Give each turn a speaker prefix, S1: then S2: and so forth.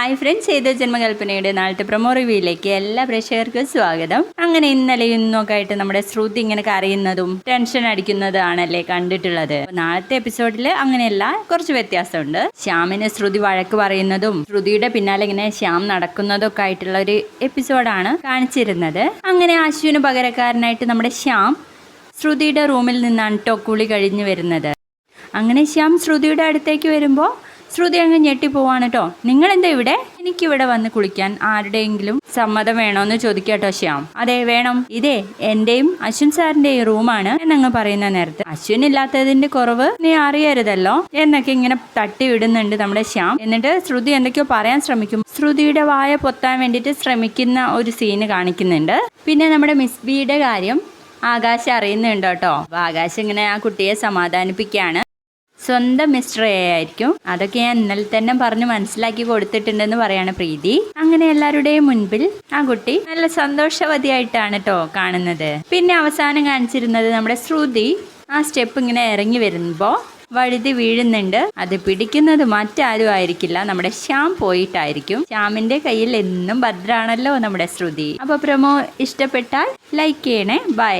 S1: Hi friends ചെയ്ത ജന്മകൽപ്പനയുടെ നാളത്തെ promo റിവ്യൂയിലേക്ക് എല്ലാ പ്രേക്ഷകർക്കും സ്വാഗതം. അങ്ങനെ ഇന്നലെ ഇന്നൊക്കെ ആയിട്ട് നമ്മുടെ ശ്രുതി ഇങ്ങനെ കരയുന്നതും ടെൻഷൻ അടിക്കുന്നതാണല്ലേ കണ്ടിട്ടുള്ളത്. അപ്പൊ നാളത്തെ എപ്പിസോഡിൽ അങ്ങനെയല്ല കുറച്ച് വ്യത്യാസമുണ്ട്. ശ്യാമിന് ശ്രുതി വഴക്ക് പറയുന്നതും ശ്രുതിയുടെ പിന്നാലെ ഇങ്ങനെ ശ്യാം നടക്കുന്നതൊക്കെ ആയിട്ടുള്ള ഒരു എപ്പിസോഡാണ് കാണിച്ചിരുന്നത്. അങ്ങനെ അശ്വിന് പകരക്കാരനായിട്ട് നമ്മുടെ ശ്യാം ശ്രുതിയുടെ റൂമിൽ നിന്നാണ് ടോക്കുളി കുളി കഴിഞ്ഞു വരുന്നത്. അങ്ങനെ ശ്യാം ശ്രുതിയുടെ അടുത്തേക്ക് വരുമ്പോൾ ശ്രുതി അങ്ങ് ഞെട്ടിപ്പോവാണ് കേട്ടോ നിങ്ങളെന്താ ഇവിടെ? എനിക്ക് ഇവിടെ വന്ന് കുളിക്കാൻ ആരുടെയെങ്കിലും സമ്മതം വേണോന്ന് ചോദിക്കാട്ടോ ശ്യാം. അതെ വേണം. ഇതേ എന്റെയും അശ്വിൻ സാറിന്റെയും റൂമാണ് എന്നങ്ങ് പറയുന്ന നേരത്തെ. അശ്വിൻ ഇല്ലാത്തതിന്റെ കുറവ് നീ അറിയരുതല്ലോ എന്നൊക്കെ ഇങ്ങനെ തട്ടി വിടുന്നുണ്ട് നമ്മുടെ ശ്യാം. എന്നിട്ട് ശ്രുതി എന്തൊക്കെയോ പറയാൻ ശ്രമിക്കും. ശ്രുതിയുടെ വായ പൊത്താൻ വേണ്ടിട്ട് ശ്രമിക്കുന്ന ഒരു സീന് കാണിക്കുന്നുണ്ട്. പിന്നെ നമ്മുടെ മിസ് ബിയുടെ കാര്യം ആകാശം അറിയുന്നുണ്ട് കേട്ടോ ആകാശം ഇങ്ങനെ ആ കുട്ടിയെ സമാധാനിപ്പിക്കുകയാണ്. സ്വന്തം മിസ്റ്റർ എ ആയിരിക്കും. അതൊക്കെ ഞാൻ ഇന്നലെ തന്നെ പറഞ്ഞ് മനസ്സിലാക്കി കൊടുത്തിട്ടുണ്ടെന്ന് പറയാണ് പ്രീതി. അങ്ങനെ എല്ലാവരുടെയും മുൻപിൽ ആ കുട്ടി നല്ല സന്തോഷവതിയായിട്ടാണ് കേട്ടോ കാണുന്നത്. പിന്നെ അവസാനം കാണിച്ചിരുന്നത് നമ്മുടെ ശ്രുതി. ആ സ്റ്റെപ്പ് ഇങ്ങനെ ഇറങ്ങി വരുമ്പോൾ വഴുതി വീഴുന്നുണ്ട്. അത് പിടിക്കുന്നത് മറ്റാരും ആയിരിക്കില്ല. നമ്മുടെ ശ്യാം പോയിട്ടായിരിക്കും. ശ്യാമിന്റെ കയ്യിൽ എന്നും ഭദ്രാണല്ലോ നമ്മുടെ ശ്രുതി. അപ്പൊ പ്രമോ ഇഷ്ടപ്പെട്ടാൽ ലൈക്ക് ചെയ്യണേ. ബൈ